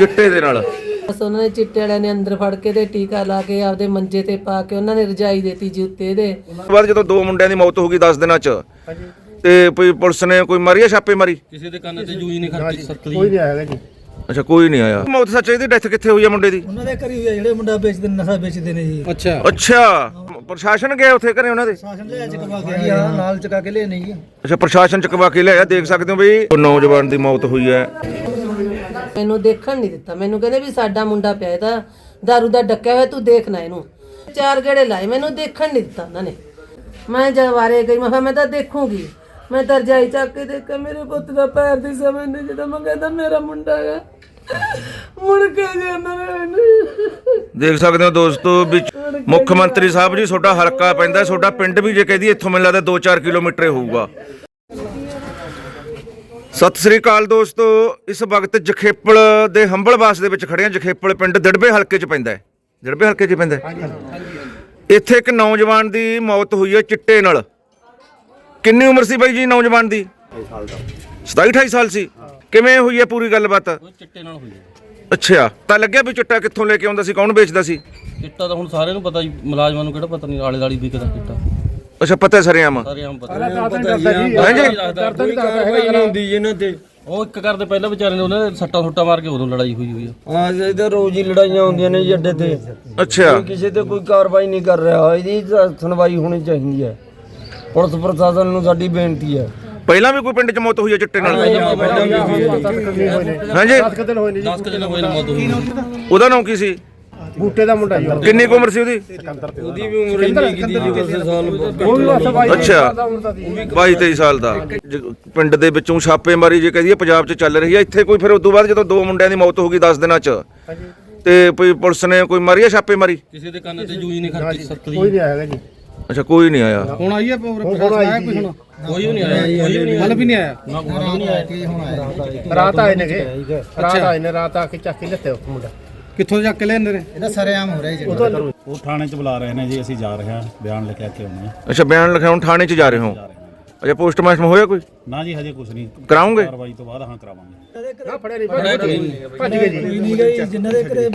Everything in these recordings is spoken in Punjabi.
ਚਿੱਟੇ ਦੇ ਨਾਲ। ਬਸ ਉਹਨਾਂ ਨੇ ਚਿੱਟੇ ਵਾਲਿਆਂ ਨੇ ਅੰਦਰ ਫੜ ਕੇ ਤੇ ਟੀਕਾ ਲਾ ਕੇ ਆਪਦੇ ਮੰਜੇ ਤੇ ਪਾ ਕੇ ਉਹਨਾਂ ਨੇ ਰਜਾਈ ਦੇਤੀ ਜੀ ਉੱਤੇ ਇਹਦੇ। ਉਸ ਤੋਂ ਬਾਅਦ ਜਦੋਂ ਦੋ ਮੁੰਡਿਆਂ ਦੀ ਮੌਤ ਹੋ ਗਈ 10 ਦਿਨਾਂ ਚ ਤੇ ਕੋਈ ਪੁਲਿਸ ਨੇ ਕੋਈ ਮਾਰੀ ਆ ਛਾਪੇ ਮਾਰੀ? ਕਿਸੇ ਦੇ ਕੰਨ ਤੇ ਜੂਈ ਨਹੀਂ ਖੜਕੀ ਸਰਕਲੀ ਕੋਈ ਨਹੀਂ ਆਏਗਾ ਜੀ। ਅੱਛਾ ਕੋਈ ਨਹੀਂ ਆਇਆ। ਮੌਤ ਸੱਚ ਇਹਦੀ ਡੈਥ ਕਿੱਥੇ ਹੋਈ ਆ ਮੁੰਡੇ ਦੀ? ਉਹਨਾਂ ਦੇ ਘਰੀ ਹੋਇਆ ਜਿਹੜੇ ਮੁੰਡਾ ਵੇਚਦੇ ਨੇ ਨਸ਼ਾ ਵੇਚਦੇ ਨੇ ਜੀ। ਅੱਛਾ। ਅੱਛਾ। ਪ੍ਰਸ਼ਾਸਨ ਗਿਆ ਉੱਥੇ ਘਰੇ ਉਹਨਾਂ ਦੇ? ਸ਼ਾਸਨ ਲੈ ਚਕਵਾ ਕੇ ਹਾਂ ਨਾਲ ਚਕਾ ਕੇ ਲੈ ਨਹੀਂ ਅੱਛਾ ਪ੍ਰਸ਼ਾਸਨ ਚਕਵਾ ਕੇ ਲਿਆਇਆ ਦੇਖ ਸਕਦੇ ਹੋ ਬਈ। ਉਹ ਨੌਜਵਾਨ ਦੀ ਮੌਤ ਹੋਈ ਹੈ। ਮੈਨੂੰ ਦੇਖਣ ਨਹੀਂ ਦਿੱਤਾ। ਮੈਨੂੰ ਕਹਿੰਦੇ ਵੀ ਸਾਡਾ ਮੁੰਡਾ ਪਿਆ ਇਹਦਾ ਦਾਰੂ ਦਾ ਡੱਕਿਆ ਹੋਇਆ ਤੂੰ ਦੇਖਣਾ ਇਹਨੂੰ। ਚਾਰ ਗੇੜੇ ਲਾਏ ਮੈਨੂੰ ਦੇਖਣ ਨਹੀਂ ਦਿੱਤਾ ਉਹਨਾਂ ਨੇ। ਮੈਂ ਜਵਾਰੇ ਗਈ ਮੈਂ ਕਿਹਾ ਮੈਂ ਤਾਂ ਦੇਖੂੰਗੀ। ਮੈਂ ਤਾਂ ਰਜਾਈ ਚੱਕ ਕੇ ਦੇਖਿਆ ਮੇਰੇ ਪੁੱਤ ਦਾ ਪੈਰ ਦੀ ਸਮਝ ਨਹੀਂ ਜਦੋਂ ਮੈਂ ਕਹਿੰਦਾ ਮੇਰਾ ਮੁੰਡਾ ਹੈ ਮੁੜ ਕੇ ਜਾਂਦਾ ਮੈਨੂੰ ਦੇਖ ਸਕਦੇ ਹੋ ਦੋਸਤੋ ਵੀ ਮੁੱਖ ਮੰਤਰੀ ਸਾਹਿਬ ਜੀ ਤੁਹਾਡਾ ਹਲਕਾ ਪੈਂਦਾ ਤੁਹਾਡਾ ਪਿੰਡ ਵੀ ਜੇ ਕਹਦੀ ਇੱਥੋਂ ਮੈਨੂੰ ਲੱਗਦਾ 2-4 ਕਿਲੋਮੀਟਰ ਹੋਊਗਾ। ਸਤਿ ਸ੍ਰੀ ਅਕਾਲ ਦੋਸਤੋ ਇਸ ਵਕਤ ਜਖੇਪਲ ਦੇ ਹੰਬਲਵਾਸ ਦੇ ਵਿੱਚ ਖੜੇ ਹਾਂ। ਜਖੇਪਲ ਪਿੰਡ ਦਿੜਬੇ ਹਲਕੇ 'ਚ ਪੈਂਦਾ ਹੈ। ਦਿੜਬੇ ਹਲਕੇ 'ਚ ਪੈਂਦਾ ਹੈ? ਇੱਥੇ ਇੱਕ ਨੌਜਵਾਨ ਦੀ ਮੌਤ ਹੋਈ ਹੈ ਚਿੱਟੇ ਨਾਲ। ਕਿੰਨੀ ਉਮਰ ਸੀ ਬਾਈ ਜੀ ਨੌਜਵਾਨ ਦੀ? 27 28 ਸਾਲ ਸੀ। ਕਿਵੇਂ ਹੋਈ ਹੈ ਪੂਰੀ ਗੱਲਬਾਤ? ਉਹ ਚਿੱਟੇ ਨਾਲ ਹੋਈ ਹੈ। ਅੱਛਾ ਤਾਂ ਲੱਗਿਆ ਵੀ ਚਿੱਟਾ ਕਿੱਥੋਂ ਲੈ ਕੇ ਆਉਂਦਾ ਸੀ ਕੌਣ ਵੇਚਦਾ ਸੀ? ਚਿੱਟਾ ਤਾਂ ਹੁਣ ਸਾਰਿਆਂ ਨੂੰ ਪਤਾ ਜੀ ਮੁਲਾਜ਼ਮਾਂ ਨੂੰ ਕਿਹੜਾ ਪਤਾ ਨਹੀਂ ਆਲੇ ਦਾਲੀ ਵਿਕਦਾ ਚਿੱਟਾ। ਅੱਛਾ ਪਤਾ ਸਰਿਆਮ ਸਾਰੇ ਆਮ ਪਤਾ ਕੋਈ ਹੁੰਦੀ ਇਹਨਾਂ ਤੇ। ਉਹ ਇੱਕ ਕਰਦੇ ਪਹਿਲਾਂ ਵਿਚਾਰੇ ਨੇ ਉਹਨਾਂ ਨੇ ਸੱਟਾਂ ਸੁੱਟਾਂ ਮਾਰ ਕੇ ਉਦੋਂ ਲੜਾਈ ਹੋਈ ਹੋਈ ਆ। ਹਾਂ ਇਹਦੇ ਰੋਜ਼ ਹੀ ਲੜਾਈਆਂ ਹੁੰਦੀਆਂ ਨੇ ਜੀ ਅੱਡੇ ਤੇ। ਅੱਛਾ। ਕਿਸੇ ਤੇ ਕੋਈ ਕਾਰਵਾਈ ਨਹੀਂ ਕਰ ਰਿਹਾ। ਇਹਦੀ ਤਾਂ ਸੁਣਵਾਈ ਹੋਣੀ ਚਾਹੀਦੀ ਹੈ। ਪੁਲਿਸ ਪ੍ਰਸ਼ਾਸਨ ਨੂੰ ਸਾਡੀ ਬੇਨਤੀ ਹੈ। ਪਹਿਲਾਂ ਵੀ ਕੋਈ ਪਿੰਡ 'ਚ ਮੌਤ ਹੋਈ ਹੈ ਚਿੱਟੇ ਨਾਲ? ਹਾਂਜੀ। 10 ਦਿਨ ਹੋਏ ਨੇ ਜੀ। 10 ਕੁ ਦਿਨ ਹੋਏ ਨੇ ਮੌਤ ਹੋਈ। ਉਹਦਾ ਨਾਮ ਕੀ ਸੀ? ਬੂਟੇ ਦਾ ਮੁੰਡਾ ਜੀ। ਉਹ ਕਿੰਨੀ ਕੁ ਉਮਰ ਸੀ ਉਹਦੀ? ਉਹਦੀ ਵੀ ਉਮਰ ਇੰਨੀ ਕੀ ਦੀ ਜੀ ਉਸੇ ਸਾਲ ਵੀ ਬਸ ਬਾਈ ਅੱਛਾ। ਹੁੰਦਾ ਸੀ। 22 23 ਸਾਲ ਦਾ। ਜ- ਪਿੰਡ ਦੇ ਵਿੱਚੋਂ ਛਾਪੇਮਾਰੀ ਜੇ ਕਹਦੀਏ ਪੰਜਾਬ 'ਚ ਚੱਲ ਰਹੀ ਹੈ ਇੱਥੇ ਕੋਈ ਫਿਰ ਉਸ ਤੋਂ ਬਾਅਦ ਜਦੋਂ ਦੋ ਮੁੰਡਿਆਂ ਦੀ ਮੌਤ ਹੋ ਗਈ 10 ਦਿਨਾਂ 'ਚ ਤੇ ਕੋਈ ਪੁਲਿਸ ਨੇ ਕੋਈ ਮਾਰੀ ਆ ਛਾਪੇਮਾਰੀ ਕਿਸੇ ਦੇ ਕੰਨ ਤੇ ਜੂਈ ਨਹੀਂ ਖੜਕੀ ਸਰਕਲੀ ਕੋਈ ਨਹੀਂ ਆਏਗਾ ਜੀ। ਅੱਛਾ ਕੋਈ ਨਹੀਂ ਆਇਆ। ਹੁਣ ਆਈ ਹੈ ਹੁਣ ਆਇਆ ਕੋਈ ਹੁਣ? ਕੋਈ ਵੀ ਨਹੀਂ ਆਇਆ ਕੋਈ ਵੀ ਨਹੀਂ ਹਲ ਵੀ ਨਹੀਂ ਆਇਆ। ਨਾ ਕੋਈ ਨਹੀਂ ਆਇਆ। ਰਾਤ ਆਏ ਨੇ ਗੇ ਰਾਤ ਆਏ ਨੇ ਰਾਤ ਆ ਕੇ ਚੱਕ ਕੇ ਲੱਤੇ ਉਹ ਮੁੰਡਾ। ਕਿੱਥੋਂ ਚੱਕ ਕੇ ਨੇ ਇਹਦਾ ਸਰੇਆਮ ਹੋ ਰਿਹਾ ਜੀ ਉਹ ਥਾਣੇ 'ਚ ਬੁਲਾ ਰਹੇ ਨੇ ਜੀ ਅਸੀਂ ਜਾ ਰਹੇ ਹਾਂ ਬਿਆਨ ਲਿਖਿਆ ਕੇ ਆਉਣੇ ਆ ਅੱਛਾ ਬਿਆਨ ਲਿਖਾਉਣ ਥਾਣੇ 'ਚ ਜਾ ਰਹੇ ਹੋ? ਅੱਛਾ ਪੋਸਟਮਾਰਟਮ ਹੋਇਆ ਕੋਈ? ਨਾ ਜੀ ਹਜੇ ਕੁਝ ਨਹੀਂ। ਕਰਾਉਂਗੇ? ਕਾਰਵਾਈ ਤੋਂ ਬਾਅਦ ਹਾਂ ਕਰਾਵਾਂਗੇ। ਨਾ ਫੜਿਆ ਨਹੀਂ ਭੱਜ ਗਏ ਜੀ। ਨਹੀਂ ਗਈ ਜਿੰਨਾਂ ਦੇ ਘਰੇ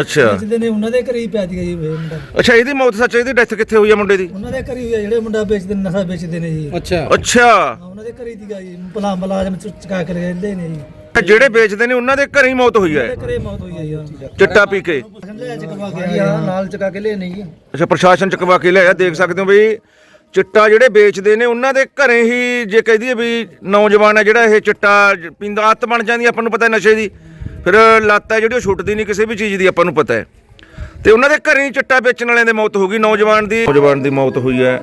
ਅੱਛਾ। ਜਿਹਦੇ ਨੇ ਉਹਨਾਂ ਦੇ ਘਰੇ ਹੀ ਪੈ ਗਿਆ ਜੀ ਇਹ ਮੁੰਡਾ। ਅੱਛਾ ਇਹਦੀ ਮੌਤ ਸੱਚ ਇਹਦੀ ਡੈਥ ਕਿੱਥੇ ਹੋਈ ਹੈ ਮੁੰਡੇ ਦੀ? ਉਹਨਾਂ ਦੇ ਘਰੇ ਹੋਇਆ ਜਿਹੜੇ ਮੁੰਡਾ ਵੇਚਦੇ ਨੇ ਨਸ਼ਾ ਵੇਚਦੇ ਨੇ ਜੀ। ਅੱਛਾ। ਅੱਛਾ। ਹਾਂ, ਉਹਨਾਂ ਦੇ ਘਰੇ ਹੀ ਦੀਗਾ ਜੀ। ਭਲਾ ਮੁਲਾਜ਼ਮ ਚ- ਚਕਾ ਕੇ ਰਹਿੰਦੇ ਨੇ ਜੀ। ਜਿਹੜੇ ਵੇਚਦੇ ਨੇ ਉਹਨਾਂ ਦੇ ਘਰੇ ਹੀ ਮੌਤ ਹੋਈ ਹੈ। ਘਰੇ ਮੌਤ ਹੋਈ ਹੈ ਚਿੱਟਾ ਪੀ ਕੇ। ਲੈ ਚਕਵਾ ਕੇ ਹਾਂ ਨਾਲ ਚਕਾ ਕੇ ਲੈ ਨਹੀਂ ਅੱਛਾ ਪ੍ਰਸ਼ਾਸਨ ਚਕਵਾ ਕੇ ਲਿਆਇਆ ਦੇਖ ਸਕਦੇ ਹੋ ਬਈ ਚਿੱਟਾ ਜਿਹੜੇ ਵੇਚਦੇ ਨੇ ਉਹਨਾਂ ਦੇ ਘਰੇ ਹੀ ਜੇ ਕਹਿ ਦਈਏ ਵੀ ਨੌਜਵਾਨ ਹੈ ਜਿਹੜਾ ਇਹ ਚਿੱਟਾ ਜ- ਪੀਂਦਾ ਆਦਤ ਬਣ ਜਾਂਦੀ ਹੈ, ਆਪਾਂ ਨੂੰ ਪਤਾ ਹੈ ਨਸ਼ੇ ਦੀ। ਫਿਰ ਲੱਤ ਹੈ ਜਿਹੜੀ ਉਹ ਛੁੱਟਦੀ ਨਹੀਂ ਕਿਸੇ ਵੀ ਚੀਜ਼ ਦੀ ਆਪਾਂ ਨੂੰ ਪਤਾ ਹੈ। ਤੇ ਉਹਨਾਂ ਦੇ ਘਰੇ ਹੀ ਚਿੱਟਾ ਵੇਚਣ ਵਾਲਿਆਂ ਦੀ ਮੌਤ ਹੋ ਗਈ ਨੌਜਵਾਨ ਦੀ ਨੌਜਵਾਨ ਦੀ ਮੌਤ ਹੋਈ ਹੈ।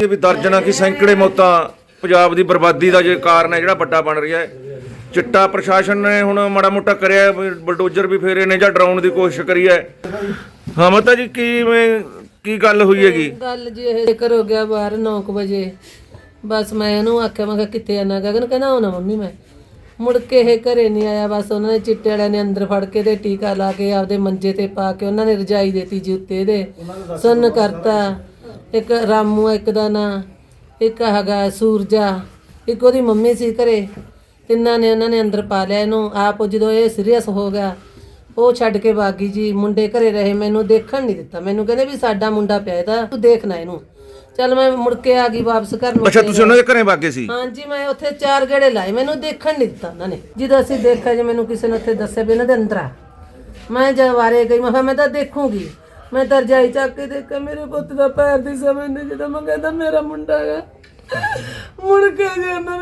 ਇਹ ਵੀ ਦਰਜਨਾਂ ਕੀ ਸੈਂਕੜੇ ਮੌਤਾਂ ਪੰਜਾਬ ਦੀ ਬਰਬਾਦੀ ਦਾ ਜੇ ਕਾਰਨ ਹੈ, ਜਿਹੜਾ ਵੱਡਾ ਬਣ ਰਿਹਾ ਹੈ। ਚਿੱਟਾ ਪ੍ਰਸ਼ਾਸਨ ਨੇ ਹੁਣ ਮਾੜਾ ਮੋਟਾ ਕਰਿਆ ਬਲਡੋਜ਼ਰ ਵੀ ਫੇਰੇ ਨੇ ਜਾਂ ਡਰਾਉਣ ਦੀ ਕੋਸ਼ਿਸ਼ ਕਰੀ ਹੈ। ਹਾਂ, ਮਾਤਾ ਜੀ ਕਿਵੇਂ ਕੀ ਗੱਲ ਹੋਈ ਹੈਗੀ? ਗੱਲ ਜੀ, ਇਹ ਜ਼ਿਕਰ ਹੋ ਗਿਆ ਬਾਹਰ 9 ਵਜੇ, ਬਸ ਮੈਂ ਉਹਨੂੰ ਆਖਿਆ, ਮੈਂ ਕਿਹਾ ਕਿੱਥੇ ਆਣਾ ਗਗਨ ਕਹਿੰਦਾ ਆਉਣਾ ਮੰਮੀ ਮੈਂ। ਮੁੜ ਕੇ ਇਹ ਘਰੇ ਨਹੀਂ ਆਇਆ ਬਸ ਉਹਨਾਂ ਨੇ ਚਿੱਟੇ ਵਾਲਿਆਂ ਨੇ ਅੰਦਰ ਫੜ ਕੇ ਤੇ ਟੀਕਾ ਲਾ ਕੇ ਆਪਦੇ ਮੰਜੇ ਤੇ ਪਾ ਕੇ ਉਹਨਾਂ ਨੇ ਰਜਾਈ ਦੇਤੀ ਜੀ ਉੱਤੇ ਇਹਦੇ। ਸੁੰਨ ਕਰਤਾ। ਇੱਕ ਰਾਮੂ ਆ ਇੱਕ ਦਾ ਨਾਂ ਇੱਕ ਹੈਗਾ ਸੂਰਜਾ ਇੱਕ ਉਹਦੀ ਮੰਮੀ ਸੀ ਘਰੇ। ਤਿੰਨਾਂ ਨੇ ਉਹਨਾਂ ਨੇ ਅੰਦਰ ਪਾ ਲਿਆ ਇਹਨੂੰ। ਆਪ ਜਦੋਂ ਇਹ ਸੀਰੀਅਸ ਹੋ ਗਿਆ ਉਹ ਛੱਡ ਕੇ ਬਾਗੀ ਜੀ ਮੁੰਡੇ ਘਰੇ ਰਹੇ ਮੈਨੂੰ ਦੇਖਣ ਨਹੀਂ ਦਿੱਤਾ। ਮੈਨੂੰ ਕਹਿੰਦੇ ਵੀ ਸਾਡਾ ਮੁੰਡਾ ਪਿਆ ਇਹਦਾ ਤੂੰ ਦੇਖਣਾ ਇਹਨੂੰ। ਚੱਲ ਮੈਂ ਮੁੜ ਕੇ ਆ ਗਈ ਵਾਪਸ ਘਰ ਨੂੰ ਅੱਛਾ ਤੁਸੀਂ ਉਹਨਾਂ ਦੇ ਘਰੇ ਵਾਗੇ ਸੀ? ਹਾਂਜੀ ਮੈਂ ਉੱਥੇ ਚਾਰ ਗੇੜੇ ਲਾਏ। ਮੈਨੂੰ ਦੇਖਣ ਨਹੀਂ ਦਿੱਤਾ ਉਹਨਾਂ ਨੇ। ਜਦੋਂ ਅਸੀਂ ਦੇਖਿਆ ਜੇ ਮੈਨੂੰ ਕਿਸੇ ਨੇ ਉੱਥੇ ਦੱਸਿਆ ਵੀ ਇਹਨਾਂ ਦੇ ਅੰਦਰ ਆ। ਮੈਂ ਜਵਾਰੇ ਗਈ ਮੈਂ ਕਿਹਾ ਮੈਂ ਤਾਂ ਦੇਖੂੰਗੀ। ਮੈਂ ਤਾਂ ਰਜਾਈ ਚੱਕ ਕੇ ਦੇਖਿਆ ਮੇਰੇ ਪੁੱਤ ਦਾ ਪੈਰ ਦੀ ਸਮਝ ਨਹੀਂ ਜਦੋਂ ਮੈਂ ਕਹਿੰਦਾ ਮੇਰਾ ਮੁੰਡਾ ਹੈ ਮੁੜ ਕੇ ਜਾਂਦਾ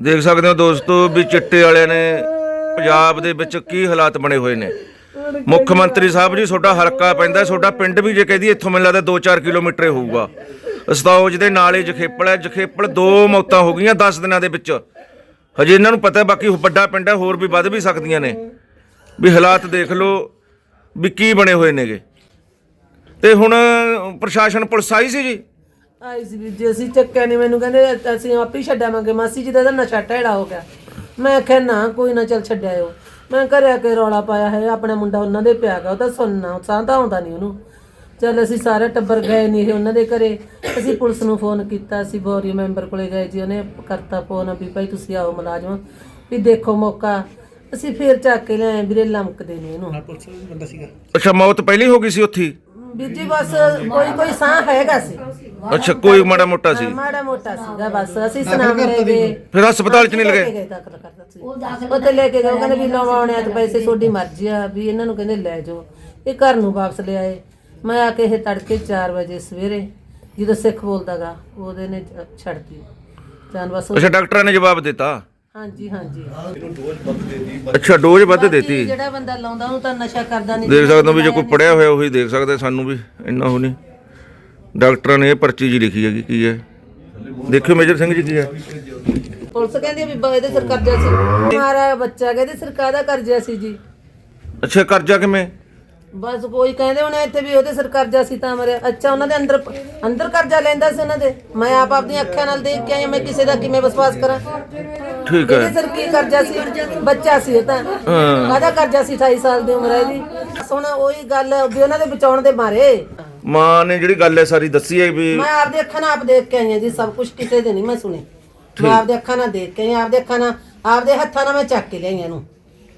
ਦੇਖ ਸਕਦੇ ਹੋ ਦੋਸਤੋ ਵੀ ਚਿੱਟੇ ਵਾਲਿਆਂ ਨੇ ਪੰਜਾਬ ਦੇ ਵਿੱਚ ਕੀ ਹਾਲਾਤ ਬਣੇ ਹੋਏ ਨੇ। ਮੁੱਖ ਮੰਤਰੀ ਸਾਹਿਬ ਜੀ, ਤੁਹਾਡਾ ਹਲਕਾ ਪੈਂਦਾ, ਤੁਹਾਡਾ ਪਿੰਡ ਵੀ ਜੇ ਕਹਦੀ ਇੱਥੋਂ ਮੈਨੂੰ ਲੱਗਦਾ 2-4 ਕਿਲੋਮੀਟਰ ਹੀ ਹੋਊਗਾ। ਅਸਤੌਜ ਦੇ ਨਾਲ ਜਖੇਪਲ ਹੈ, ਜਖੇਪਲ ਦੋ ਮੌਤਾਂ ਹੋ ਗਈਆਂ 10 ਦਿਨਾਂ ਦੇ ਵਿੱਚ। ਹਜੇ ਇਹਨਾਂ ਨੂੰ ਪਤਾ ਬਾਕੀ ਵੱਡਾ ਪਿੰਡ ਹੈ, ਹੋਰ ਵੀ ਵੱਧ ਵੀ ਸਕਦੀਆਂ ਨੇ। ਵੀ ਹਾਲਾਤ ਦੇਖ ਲਓ, ਵੀ ਕੀ ਬਣੇ ਹੋਏ ਨੇਗੇ। ਤੇ ਹੁਣ ਪ੍ਰਸ਼ਾਸਨ ਪੁਲਿਸ ਆਈ ਸੀ ਜੀ? ਆਈ ਸੀ ਵੀ ਜੇ, ਅਸੀਂ ਚੱਕਿਆ ਨਹੀਂ ਮੈਨੂੰ ਕਹਿੰਦੇ ਅਸੀਂ ਆਪ ਹੀ ਛੱਡਾਵਾਂਗੇ ਮਾਸੀ ਜੀ ਦਾ ਤਾਂ ਨਸ਼ਾ ਢੇੜਾ ਹੋ ਗਿਆ। ਮੈਂ ਆਖਿਆ, ਨਾ, ਕੋਈ ਨਾ ਚੱਲ ਛੱਡਿਆਓ ਮੈਂ ਘਰੇ ਆ ਕੇ ਰੌਲਾ ਪਾਇਆ ਹੈ ਆਪਣਾ ਮੁੰਡਾ ਉਹਨਾਂ ਦੇ ਪਿਆ ਗਿਆ ਉਹ ਤਾਂ ਸੁਣਨਾ ਸਾਂ ਤਾਂ ਆਉਂਦਾ ਨਹੀਂ ਉਹਨੂੰ। ਚਲ ਅਸੀਂ ਸਾਰਾ ਟੱਬਰ ਗਏ ਨਹੀਂ ਉਹਨਾਂ ਦੇ ਘਰੇ ਅਸੀਂ ਪੁਲਿਸ ਨੂੰ ਫੋਨ ਕੀਤਾ ਅਸੀਂ ਬੋਰੀ ਮੈਂਬਰ ਕੋਲੇ ਗਏ ਜੀ ਉਹਨੇ ਕਰਤਾ ਫੋਨ ਵੀ ਭਾਈ ਤੁਸੀਂ ਆਓ ਮੁਲਾਜ਼ਮ ਵੀ ਦੇਖੋ ਮੌਕਾ। ਅਸੀਂ ਫੇਰ ਚੱਕ ਕੇ ਲਿਆਏ ਵੀਰੇ ਲਮਕਦੇ ਨੇ ਇਹਨੂੰ। ਅੱਛਾ ਮੌਤ ਪਹਿਲੀ ਹੋ ਗਈ ਸੀ ਉੱਥੇ? ਹੀ? ਵੀਰ ਜੀ ਬਸ ਕੋਈ ਕੋਈ ਸਾਹ ਹੈਗਾ ਸੀ। ਅੱਛਾ ਕੋਈ ਮਾੜਾ ਮੋਟਾ ਸੀ? ਮਾੜਾ ਮੋਟਾ ਸੀਗਾ ਬਸ ਅਸੀਂ ਸੁਨਾਮ ਲੈ ਗਏ ਫਿਰ ਹਸਪਤਾਲ 'ਚ ਨਹੀਂ ਲਗੇ ਉੱਥੇ ਲੈ ਕੇ ਗਏ। ਉਹ ਕਹਿੰਦੇ ਵੀ ਲਵਾਉਣੇ ਆ ਤੇ ਪੈਸੇ ਤੁਹਾਡੀ ਮਰਜ਼ੀ ਆ ਵੀ ਇਹਨਾਂ ਨੂੰ ਕਹਿੰਦੇ ਲੈ ਜਾਓ। ਇਹ ਘਰ ਨੂੰ ਵਾਪਸ ਲੈ ਆਏ। ਮੈਂ ਆ ਕੇ ਇਹ ਤੜਕੇ 4 ਵਜੇ ਸਵੇਰੇ ਜਦੋਂ ਸਿੱਖ ਬੋਲਦਾਗਾ ਉਹਦੇ ਨੇ ਛੱਡਤੀ ਜਾਨ ਬਸ ਅੱਛਾ ਡਾਕਟਰਾਂ ਨੇ ਜਵਾਬ ਦਿੱਤਾ? ਹਾਂਜੀ ਹਾਂਜੀ। ਅੱਛਾ ਡੋਜ਼ ਵੱਧ ਦਿੱਤੀ। ਜਿਹੜਾ ਬੰਦਾ ਲਾਉਂਦਾ ਉਹਨੂੰ ਤਾਂ ਨਸ਼ਾ ਕਰਦਾ ਨਹੀਂ। ਦੇਖ ਸਕਦੇ ਵੀ ਜੇ ਕੋਈ ਪੜਿਆ ਹੋਇਆ ਉਹੀ ਦੇਖ ਸਕਦਾ ਸਾਨੂੰ ਵੀ ਇੰਨਾ ਉਹ ਨਹੀਂ। ਡਾਕਟਰਾਂ ਨੇ ਇਹ ਪਰਚੀ ਜੀ ਲਿਖੀ ਹੈਗੀ ਕੀ ਹੈ? ਦੇਖਿਓ ਮੇਜਰ ਸਿੰਘ ਜੀ ਕੀ ਹੈ। ਪੁਲਿਸ ਕਹਿੰਦੀ ਵੀ ਬ- ਇਹਦੇ ਸਿਰ ਕਰਜ਼ਾ ਸੀ। ਮਾਰਾ ਬੱਚਾ ਕਹਿੰਦੇ ਸਰਕਾਰ ਦਾ ਕਰਜ਼ਾ ਸੀ ਜੀ। ਅੱਛਾ ਕਰਜ਼ਾ ਕਿਵੇਂ? ਬਸ ਕੋਈ ਕਹਿੰਦੇ ਹੋਣੇ ਇੱਥੇ ਵੀ ਉਹਦੇ ਸਿਰ ਕਰਜ਼ਾ ਸੀ ਤਾਂ ਮਰਿਆ। ਅੱਛਾ ਉਹਨਾਂ ਦੇ ਅੰਦਰ ਅੰਦਰ ਕਰਜ਼ਾ ਲੈਂਦਾ ਸੀ ਉਹਨਾਂ ਦੇ? ਮੈਂ ਆਪ ਆਪਣੀਆਂ ਅੱਖਾਂ ਨਾਲ ਦੇਖ ਕੇ ਆਈ ਹਾਂ, ਮੈਂ ਕਿਸੇ ਦਾ ਕਿਵੇਂ ਵਿਸ਼ਵਾਸ ਕਰਾਂ? ਠੀਕ ਇਹਦੇ ਹੈ ਸਿਰ ਕੀ ਕਰਜ਼ਾ ਸੀ? ਬੱਚਾ ਸੀ ਉਹ ਤਾਂ। ਕਾਹਦਾ ਕਰਜ਼ਾ ਸੀ 28 ਸਾਲ ਦੀ ਉਮਰ ਹੈ ਇਹਦੀ? ਹੁਣ ਉਹੀ ਗੱਲ ਵੀ ਉਹਨਾਂ ਦੇ ਬਚਾਉਣ ਦੇ ਮਾਰੇ ਮਾਂ ਨੇ ਜਿਹੜੀ ਗੱਲ ਹੈ ਸਾਰੀ ਦੱਸੀ ਹੈ ਵੀ ਮੈਂ ਆਪਦੇ ਅੱਖਾਂ ਨਾਲ ਆਪ ਦੇਖ ਕੇ ਆਈ ਹਾਂ ਜੀ ਸਭ ਕੁਝ ਕਿਸੇ ਦੇ ਨਹੀਂ ਮੈਂ ਸੁਣੀ। ਮੈਂ ਆਪਦੇ ਅੱਖਾਂ ਨਾਲ ਦੇਖ ਕੇ ਆਈ ਹਾਂ, ਆਪਦੇ ਅੱਖਾਂ ਨਾਲ ਆਪਦੇ ਹੱਥਾਂ ਨਾਲ ਮੈਂ ਚੱਕ ਕੇ ਲਿਆਈ ਇਹਨੂੰ।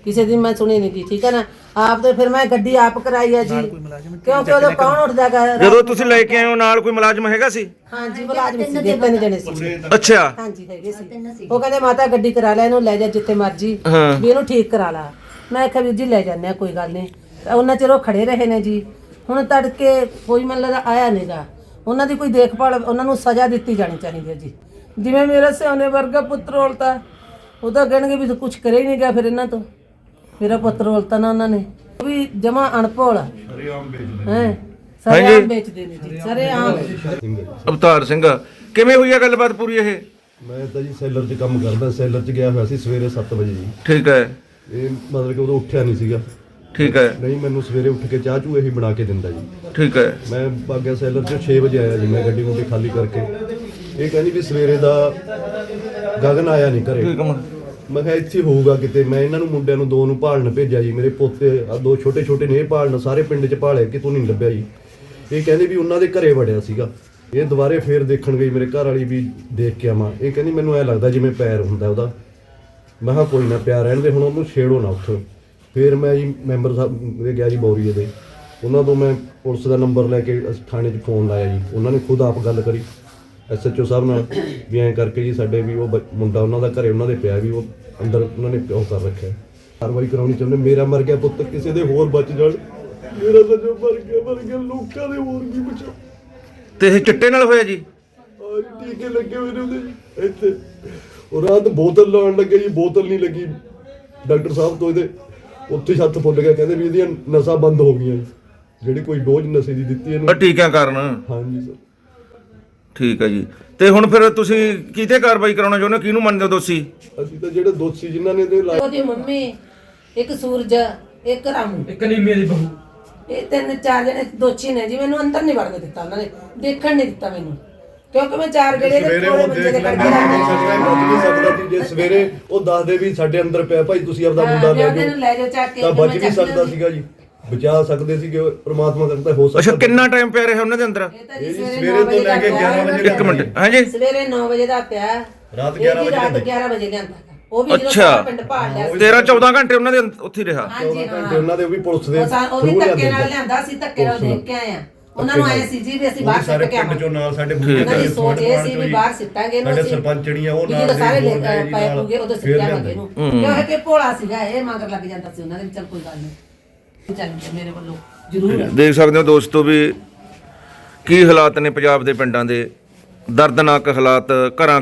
ਕਿਸੇ ਦੀ ਮੈਂ ਸੁਣੀ ਨਹੀਂ ਜੀ ਠੀਕ ਹੈ ਨਾ? ਆਪ ਤੇ ਫਿਰ ਮੈਂ ਗੱਡੀ ਆਪ ਕਰਾਈ ਹੈ ਜੀ। ਕਿਉਂਕਿ ਉਦੋਂ ਕੌਣ ਉੱਠਦਾ ਗਾ? ਜਦੋਂ ਤੁਸੀਂ ਲੈ ਕੇ ਆਏ ਹੋ ਨਾਲ ਕੋਈ ਮੁਲਾਜ਼ਮ ਹੈਗਾ ਸੀ? ਹਾਂਜੀ ਮੁਲਾਜ਼ਮ ਸੀ ਦੇ ਤਿੰਨ ਜਣੇ ਸੀ। ਅੱਛਾ। ਹਾਂਜੀ ਹੈਗੇ ਸੀ। ਉਹ ਕਹਿੰਦੇ ਮਾਤਾ ਗੱਡੀ ਕਰਾ ਲੈ ਇਹਨੂੰ ਲੈ ਜਾ ਜਿੱਥੇ ਮਰਜ਼ੀ। ਵੀ ਇਹਨੂੰ ਠੀਕ ਕਰਾ ਲਾ। ਮੈਂ ਕਿਹਾ ਵੀਰ ਜੀ ਲੈ ਜਾਂਦੇ ਆ ਕੋਈ ਗੱਲ ਨਹੀਂ ਉਹਨਾਂ ਚਿਰ ਉਹ ਖੜੇ ਰਹੇ ਨੇ ਜੀ। ਹੁਣ ਤੜਕੇ ਕੋਈ ਮੈਨੂੰ ਲੱਗਦਾ ਆਇਆ ਨਹੀਂਗਾ ਉਹਨਾਂ ਦੀ ਕੋਈ ਦੇਖਭਾਲ ਉਹਨਾਂ ਨੂੰ ਸਜ਼ਾ ਦਿੱਤੀ ਜਾਣੀ ਚਾਹੀਦੀ ਹੈ ਜੀ। ਜਿਵੇਂ ਮੇਰਾ ਸਿਆਣੇ ਵਰਗਾ ਪੁੱਤਰ ਹੋਲਤਾ ਉਹ ਤਾਂ ਕਹਿਣਗੇ ਵੀ ਤੂੰ ਕੁਝ ਕਰੇ ਹੀ ਨਹੀਂ ਗਿਆ ਫਿਰ ਇਹਨਾਂ ਤੋਂ। ਮੇਰਾ ਪੁੱਤਰ ਹੋਲਤਾ ਨਾ ਉਹਨਾਂ ਨੇ ਉਹ ਵੀ ਜਮਾ ਅਣਭੋਲ ਹੈ? ਸਾਰੇ ਆਮ ਵੇਚਦੇ ਨੇ ਜੀ ਸਾਰੇ ਆਮ ਅਵਤਾਰ ਸਿੰਘ ਕਿਵੇਂ ਹੋਈ ਹੈ ਗੱਲਬਾਤ ਪੂਰੀ ਇਹ? ਮੈਂ ਤਾਂ ਜੀ ਸੈਲਰ 'ਚ ਕੰਮ ਕਰਦਾ ਸੈਲਰ 'ਚ ਗਿਆ ਹੋਇਆ ਸੀ ਸਵੇਰੇ 7 ਵਜੇ ਜੀ। ਠੀਕ ਹੈ। ਇਹ ਮਤਲਬ ਕਿ ਉਦੋਂ ਉੱਠਿਆ ਨਹੀਂ ਸੀਗਾ। ਠੀਕ ਹੈ। ਨਹੀਂ ਮੈਨੂੰ ਸਵੇਰੇ ਉੱਠ ਕੇ ਚਾਹ ਚੂ ਇਹੀ ਬਣਾ ਕੇ ਦਿੰਦਾ ਜੀ। ਠੀਕ ਹੈ। ਮੈਂ ਬਾਗਿਆ ਸੈਲਰ 'ਚ 6 ਵਜੇ ਆਇਆ ਜੀ ਮੈਂ ਗੱਡੀ ਗੁੱਡੀ ਖਾਲੀ ਕਰਕੇ। ਇਹ ਕਹਿੰਦੀ ਵੀ ਸਵੇਰੇ ਦਾ ਗਗਨ ਆਇਆ ਨਹੀਂ ਘਰੇ। ਠੀਕ ਹੈ। ਮੈਂ ਕਿਹਾ ਇੱਥੇ ਹੋਊਗਾ ਕਿਤੇ। ਮੈਂ ਇਹਨਾਂ ਨੂੰ ਮੁੰਡਿਆਂ ਨੂੰ ਦੋ ਨੂੰ ਭਾਲਣ ਭੇਜਿਆ ਜੀ। ਮੇਰੇ ਪੋਤੇ ਆ ਦੋ ਛੋਟੇ ਛੋਟੇ ਨੇ ਇਹ ਭਾਲਣ, ਸਾਰੇ ਪਿੰਡ 'ਚ ਭਾਲਿਆ ਕਿਤੋਂ ਨਹੀਂ ਲੱਭਿਆ ਜੀ। ਇਹ ਕਹਿੰਦੇ ਵੀ ਉਹਨਾਂ ਦੇ ਘਰੇ ਵੜਿਆ ਸੀਗਾ। ਇਹ ਦੁਬਾਰੇ ਫੇਰ ਦੇਖਣ ਗਈ ਮੇਰੇ ਘਰ ਵਾਲੀ ਵੀ ਦੇਖ ਕੇ ਆਵਾਂ। ਇਹ ਕਹਿੰਦੀ ਮੈਨੂੰ ਐ ਲੱਗਦਾ ਜਿਵੇਂ ਪੈਰ ਹੁੰਦਾ ਉਹਦਾ। ਮੈਂ ਕਿਹਾ ਕੋਈ ਨਾ, ਪਿਆ ਰਹਿਣ ਦੇ, ਹੁਣ ਉਹਨੂੰ ਛੇੜੋ ਨਾ ਉੱਥੋਂ। ਫਿਰ ਮੈਂ ਜੀ ਮੈਂਬਰ ਸਾਹਿਬ ਦੇ ਗਿਆ ਜੀ ਬੌਰੀਏ ਦੇ। ਉਹਨਾਂ ਤੋਂ ਮੈਂ ਪੁਲਿਸ ਦਾ ਨੰਬਰ ਲੈ ਕੇ ਥਾਣੇ 'ਚ ਫੋਨ ਲਾਇਆ ਜੀ। ਉਹਨਾਂ ਨੇ ਖੁਦ ਆਪ ਗੱਲ ਕਰੀ। ਐਸਐਚਓ ਸਾਹਿਬ ਨਾਲ ਵੀ ਐਂ ਕਰਕੇ ਜੀ ਸਾਡੇ ਵੀ ਉਹ ਬ- ਮੁੰਡਾ ਉਹਨਾਂ ਦਾ ਘਰੇ ਉਹਨਾਂ ਦੇ ਪਿਆ ਵੀ ਉਹ ਅੰਦਰ ਉਹਨਾਂ ਨੇ ਪਿਓ ਕਰ ਰੱਖਿਆ। ਕਾਰਵਾਈ ਕਰਾਉਣੀ ਚਾਹੁੰਦੇ ਮੇਰਾ ਮਰ ਗਿਆ ਪੁੱਤ ਕਿਸੇ ਦੇ ਹੋਰ ਬਚ ਜਾਣ। ਮੇਰਾ ਤਾਂ ਜੋ ਮਰ ਗਿਆ ਮਰ ਗਿਆ ਲੋਕਾਂ ਦੇ ਹੋਰ ਵੀ ਬਚਾਓ। ਤੇ ਇਹ ਚਿੱਟੇ ਨਾਲ ਹੋਇਆ ਜੀ? ਆਹ ਟੀਕੇ ਲੱਗੇ ਹੋਏ ਨੇ ਉਹਦੇ। ਜੀ, ਇੱਥੇ ਉਹ ਰਾਤ ਬੋਤਲ ਲਾਉਣ ਲੱਗੇ ਜੀ ਬੋਤਲ ਨਹੀਂ ਲੱਗੀ। ਡਾਕਟਰ ਸਾਹਿਬ ਤੋਂ ਇਹਦੇ ਉੱਥੇ ਹੀ ਹੱਥ ਫੁੱਲ ਗਿਆ ਕਹਿੰਦੇ ਵੀ ਇਹਦੀਆਂ ਨਸਾਂ ਬੰਦ ਹੋ ਗਈਆਂ। ਜੀ ਜਿਹੜੀ ਕੋਈ ਡੋਜ਼ ਨਸ਼ੇ ਦੀ ਦਿੱਤੀ ਇਹਨੂੰ। ਟੀਕਿਆਂ ਕਾਰਨ। ਹਾਂਜੀ ਸਰ। ਠੀਕ ਹੈ ਜੀ। ਤੇ ਹੁਣ ਫਿਰ ਤੁਸੀਂ ਕਿਤੇ ਕਾਰਵਾਈ ਕਰਾਉਣਾ ਚਾਹੁੰਦੇ ਹੋ? ਕਿਹਨੂੰ ਮੰਨਦੇ ਹੋ ਦੋਸ਼ੀ? ਅਸੀਂ ਤਾਂ ਜਿਹੜੇ ਦੋਸ਼ੀ ਜਿਨ੍ਹਾਂ ਨੇ ਇਹਦੇ ਲਾਏ ਉਹਦੀ ਮੰਮੀ ਇੱਕ ਸੂਰਜ ਇੱਕ ਰਾਮੂ। ਇੱਕ ਨੀਮੇ ਦੀ ਬਹੂ। ਇਹ ਤਿੰਨ ਚਾਰ ਜਣੇ ਦੋਚੀ ਨੇ ਜੀ ਮੈਨੂੰ ਅੰਦਰ ਨਹੀਂ ਵੜਨ ਦਿੱਤਾ ਉਹਨਾਂ ਨੇ। ਦੇਖਣ ਨਹੀਂ ਦਿੱਤਾ ਮੈਨੂੰ। ਕਿਉਂਕਿ ਮੈਂ ਚਾਰ ਜਿਹੜੇ ਦੇ ਕੋਲੇ ਬੱਚੇ ਦੇ ਕਰਕੇ ਬਚ ਨਹੀਂ ਸਕਦਾ ਸੀ ਜੇ ਸਵੇਰੇ ਉਹ ਦੱਸਦੇ ਵੀ ਸਾਡੇ ਅੰਦਰ ਪਿਆ ਭਾਈ ਤੁਸੀਂ ਆਪਦਾ ਮੁੰਡਾ ਲੈ ਜਾਓ। ਚੱਕ ਕੇ, ਤਾਂ ਬਚ ਵੀ ਸਕਦਾ। ਸੀਗਾ ਜੀ। ਬਚਾ ਸਕਦੇ ਸੀਗੇ ਪ੍ਰਮਾਤਮਾ ਕਰਦਾ ਹੋ ਅੱਛਾ ਸਕਦਾ ਕਿੰਨਾ ਟਾਈਮ ਪਿਆ ਰਿਹਾ ਉਹਨਾਂ ਦੇ ਅੰਦਰ? ਇਹ ਤਾਂ ਜੀ ਸਵੇਰੇ ਸਵੇਰੇ 9 ਵਜੇ ਤੋਂ ਲੈ ਕੇ 11 ਵਜੇ ਇੱਕ ਮਿੰਟ ਹਾਂਜੀ। ਸਵੇਰੇ 9 ਵਜੇ ਦਾ ਪਿਆ। ਰਾਤ ਇਹ 11 ਜੀ ਵਜੇ ਰਾਤ ਲਿਆਂਦੇ। 11 ਵਜੇ ਲਿਆਂਦਾ ਗਾ। ਉਹ ਵੀ ਜਦੋਂ ਅੱਛਾ। ਸਾਰਾ ਪਿੰਡ ਭਾਲ ਲਿਆ ਸੀ। 13 14 ਘੰਟੇ ਉਹਨਾਂ ਦੇ ਅੰਦ- ਉੱਥੇ ਹੀ ਰਿਹਾ। ਹਾਂਜੀ ਘੰਟੇ ਹਾਂ। ਉਹਨਾਂ ਦੇ ਉਹ ਵੀ ਪੁਲਿਸ ਦੇ ਉਹ ਸਾ- ਉਹ ਵੀ ਧੱਕੇ ਨਾਲ ਸੀ। ਲਿਆਂਦਾ ਸੀ ਧੱਕੇ ਨਾਲ ਦੇਖ ਕੇ ਆਏ ਆ। ਉਹਨਾਂ ਨੂੰ ਆਏ ਸੀ ਜੀ ਵੀ ਅਸੀਂ ਬਾਹਰ ਸਾਰੇ ਸਿੱਟ ਕੇ ਪਿੰਡ ਆਵਾਂਗੇ ਚੋਂ ਨਾਲ ਸਾਡੇ ਉਹਨਾਂ ਦੀ ਸੋਚ ਇਹ ਸੀ ਵੀ ਬਾਹਰ ਸਿੱਟਾਂਗੇ ਇਹਨੂੰ ਸਾਡੇ ਅਸੀਂ ਸਰਪੰਚੜੀਆਂ ਉਹ ਵੀ ਨਾਲ ਜਦੋਂ ਸਾਰੇ ਦੇ ਲੈ ਪਏ। ਹੋਗੇ ਉਦੋਂ ਫਿਰ ਸਿੱਟਾਂਗੇ ਲਿਆਂਦੇ। ਇਹਨੂੰ ਕਿਉਂਕਿ ਕਿ ਭੋਲਾ ਸੀਗਾ ਇਹ ਮਗਰ ਲੱਗ ਜਾਂਦਾ ਸੀ ਉਹਨਾਂ ਦੇ ਵੀ ਚੱਲ ਕੋਈ ਗੱਲ ਨਹੀਂ। ਚੱਲ ਮੇਰੇ ਵੱਲੋਂ, ਜ਼ਰੂਰ। ਦੇਖ ਸਕਦੇ ਹੋ ਦੋਸਤੋ ਵੀ ਕੀ ਹਾਲਾਤ ਨੇ ਪੰਜਾਬ ਦੇ ਪਿੰਡਾਂ ਦੇ? ਦਰਦਨਾਕ ਹਾਲਾਤ ਘਰਾਂ